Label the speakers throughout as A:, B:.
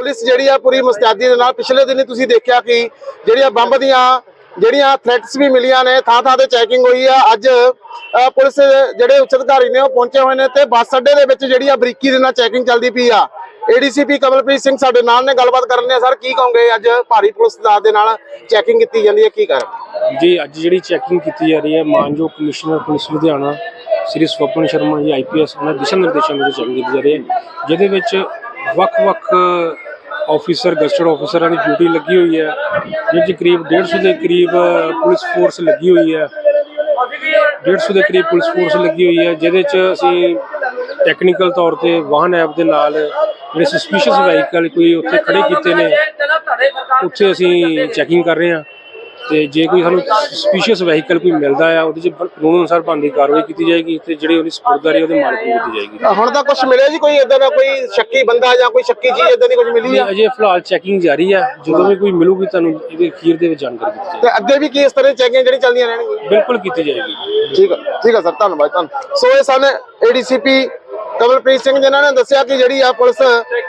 A: Police ਜਿਹੜੀ ਆ ਪੂਰੀ ਮੁਸਤੈਦੀ ਦੇ ਨਾਲ ਪਿਛਲੇ ਦਿਨੀ ਤੁਸੀਂ ਦੇਖਿਆ ਕਿ ਜਿਹੜੀਆਂ ਬੰਬ ਦੀਆਂ, ਜਿਹੜੀਆਂ ਥ੍ਰੈਟਸ ਵੀ ਮਿਲੀਆਂ ਨੇ ਥਾਂ ਥਾਂ ਤੇ ਚੈਕਿੰਗ ਹੋਈ ਆ। ਅੱਜ ਪੁਲਿਸ ਜਿਹੜੇ ਉੱਚ ਅਧਿਕਾਰੀ ਨੇ ਉਹ ਪਹੁੰਚੇ ਹੋਏ ਨੇ ਤੇ ਬੱਸ ਅੱਡੇ ਦੇ ਵਿੱਚ ਜਿਹੜੀ ਆ ਬਰੀਕੀ ਦੇ ਨਾਲ ਚੈਕਿੰਗ ਚੱਲਦੀ ਪਈ ਆ। ਏਡੀਸੀਪੀ ਕਮਲਪ੍ਰੀਤ ਸਿੰਘ ਸਾਡੇ ਨਾਲ ਨੇ, ਗੱਲਬਾਤ ਕਰਨ ਆ। ਸਰ ਕੀ ਕਹੋਗੇ ਅੱਜ ਭਾਰੀ ਪੁਲਿਸ ਦਾ ਦੇ ਨਾਲ ਚੈਕਿੰਗ ਕੀਤੀ ਜਾਂਦੀ ਹੈ ਕੀ ਕਾਰਨ
B: ਜੀ, ਅੱਜ ਜਿਹੜੀ ਚੈਕਿੰਗ ਕੀਤੀ ਜਾ ਰਹੀ ਹੈ, ਮਾਨਯੋਗ commissioner police Ludhiana, Shri Swapan Sharma ji IPS ਉਹਨਾਂ ਦਿਸ਼ਾ ਨਿਰਦੇਸ਼ਾਂ ਦੇ ਚੈਕਿੰਗ ਕੀਤੀ ਜਾ ਰਹੀ ਹੈ। ਜਿਹਦੇ ਵਿੱਚ ਵੱਖ-ਵੱਖ ਆਫੀਸਰ ਗਸਟਡ ਆਫੀਸਰਾਂ ਦੀ ਡਿਊਟੀ ਲੱਗੀ ਹੋਈ ਹੈ। ਜਿਹਦੇ 'ਚ ਕਰੀਬ 150 ਦੇ ਕਰੀਬ ਪੁਲਿਸ ਫੋਰਸ ਲੱਗੀ ਹੋਈ ਹੈ। 150 ਦੇ ਕਰੀਬ ਪੁਲਿਸ ਫੋਰਸ ਲੱਗੀ ਹੋਈ ਹੈ, ਜਿਹਦੇ 'ਚ ਅਸੀਂ ਟੈਕਨੀਕਲ ਤੌਰ ਤੇ ਵਾਹਨ ਐਪ ਦੇ ਨਾਲ ਜਿਹੜੇ ਸਸਪੀਸ਼ੀਅਸ ਵਹੀਕਲ ਕੋਈ ਉੱਥੇ ਖੜੇ ਕੀਤੇ ਨੇ, ਉੱਥੇ ਅਸੀਂ ਚੈਕਿੰਗ ਕਰ ਰਹੇ ਹਾਂ। ਤੇ ਜੇ ਕੋਈ ਸਾਨੂੰ ਸਸਪੀਸ਼ੀਅਸ ਵਹੀਕਲ ਕੋਈ ਮਿਲਦਾ ਆ ਉਹਦੇ 'ਚ ਕਾਨੂੰਨ ਅਨੁਸਾਰ ਬਣਦੀ ਕਾਰਵਾਈ ਕੀਤੀ ਜਾਏਗੀ ਤੇ ਜਿਹੜੀ ਉਹਦੀ ਸਪੁਰਦਾਰੀ ਉਹਦੇ ਮਾਲਕ ਨੂੰ ਦਿੱਤੀ ਜਾਏਗੀ
A: ਹੁਣ ਤਾਂ ਕੁਝ ਮਿਲਿਆ ਜੀ ਕੋਈ ਇਦਾਂ ਦਾ ਕੋਈ ਸ਼ੱਕੀ ਬੰਦਾ ਜਾਂ ਕੋਈ ਸ਼ੱਕੀ ਚੀਜ਼ ਇਦਾਂ ਦੀ ਕੁਝ ਮਿਲੀ ਆ?
B: ਅਜੇ ਫਿਲਹਾਲ ਚੈਕਿੰਗ ਜਾਰੀ ਹੈ ਜਦੋਂ ਵੀ ਕੋਈ ਮਿਲੂਗੀ ਤੁਹਾਨੂੰ ਇਹਦੇ ਅਖੀਰ ਦੇ ਵਿੱਚ ਜਾਣਕਾਰੀ ਦਿੱਤੀ ਜਾਏਗੀ।
A: ਤੇ ਅੱਗੇ ਵੀ ਕੀ ਇਸ ਤਰ੍ਹਾਂ ਚੈਕਿੰਗ ਜਿਹੜੀ ਚੱਲਦੀਆਂ ਰਹਿਣਗੀਆਂ?
B: ਬਿਲਕੁਲ ਕੀਤੀ ਜਾਏਗੀ
A: ਠੀਕ ਹੈ ਠੀਕ ਹੈ ਸਰ ਧੰਨਵਾਦ ਤੁਹਾਨੂੰ ਸੋ ਇਹ ਸਨ ਏਡੀਸੀਪੀ ਕਮਲਪ੍ਰੀਤ ਸਿੰਘ ਜਿਨ੍ਹਾਂ ਨੇ ਦੱਸਿਆ ਕਿ ਜਿਹੜੀ ਆ ਪੁਲਿਸ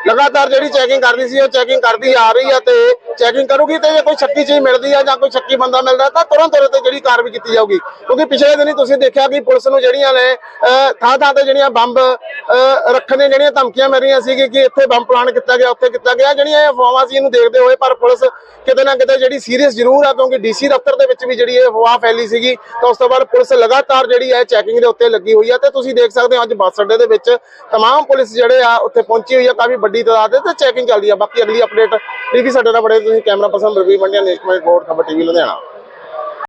A: ਲਗਾਤਾਰ ਜਿਹੜੀ ਚੈਕਿੰਗ ਕਰਦੀ ਸੀ ਉਹ ਚੈਕਿੰਗ ਕਰਦੀ ਆ ਰਹੀ ਆ ਤੇ ਚੈਕਿੰਗ ਕਰੂਗੀ ਤੇ ਜੇ ਕੋਈ ਸ਼ੱਕੀ ਚੀਜ਼ ਮਿਲਦੀ ਆ ਜਾਂ ਕੋਈ ਸ਼ੱਕੀ ਬੰਦਾ ਮਿਲਦਾ ਤਾਂ ਤੁਰੰਤ ਉਹਦੇ ਤੇ ਜਿਹੜੀ ਕਾਰਵਾਈ ਕੀਤੀ ਜਾਊਗੀ। ਕਿਉਂਕਿ ਪਿਛਲੇ ਦਿਨੀ ਤੁਸੀਂ ਦੇਖਿਆ ਕਿ ਪੁਲਿਸ ਨੂੰ ਜਿਹੜੀਆਂ ਨੇ ਥਾਂ ਥਾਂ ਤੇ ਜਿਹੜੀਆਂ ਬੰਬ ਅਹ, ਰੱਖਣ ਦੀਆਂ ਜਿਹੜੀਆਂ ਧਮਕੀਆਂ ਮਿਲ ਰਹੀਆਂ ਸੀ ਕਿ ਇੱਥੇ ਬੰਬ ਪਲਾਨ ਕੀਤਾ ਗਿਆ ਉੱਥੇ ਕੀਤਾ ਗਿਆ ਜਿਹੜੀਆਂ ਇਹ ਅਫਵਾਹਾਂ ਸੀ ਇਹਨੂੰ ਦੇਖਦੇ ਹੋਏ ਪਰ ਪੁਲਿਸ ਕਿਤੇ ਨਾ ਕਿਤੇ ਜਿਹੜੀ ਸੀਰੀਅਸ ਜ਼ਰੂਰ ਆ ਕਿਉਂਕਿ ਡੀਸੀ ਦਫ਼ਤਰ ਦੇ ਵਿੱਚ ਵੀ ਜਿਹੜੀ ਇਹ ਅਫਵਾਹ ਫੈਲੀ ਸੀਗੀ ਤਾਂ ਉਸ ਤੋਂ ਬਾਅਦ ਪੁਲਿਸ ਲਗਾਤਾਰ ਜਿਹੜੀ ਹੈ ਚੈਕਿੰਗ ਦੇ ਉੱਤੇ ਲੱਗੀ ਹੋਈ ਆ ਤੇ ਤੁਸੀਂ ਦੇਖ ਸਕਦੇ ਹੋ ਅੱਜ ਬੱਸ ਅੱਡੇ ਦੇ ਵਿੱਚ तमाम ਪੁਲਿਸ ਜਿਹੜੇ ਆ ਉੱਥੇ ਪਹੁੰਚੀ ਹੋਈ ਆ ਕਾਫੀ ਵੱਡੀ ਤਾਦਾਦ ਦੇ ਤੇ ਚੈਕਿੰਗ ਚੱਲਦੀ ਆ ਬਾਕੀ ਅਗਲੀ ਅਪਡੇਟ ਇਹ ਵੀ ਸਾਡੇ ਨਾਲ ਬੜੇ ਤੁਸੀਂ camera person Ravi ਮੰਡਿਆ national report Khabar TV Ludhiana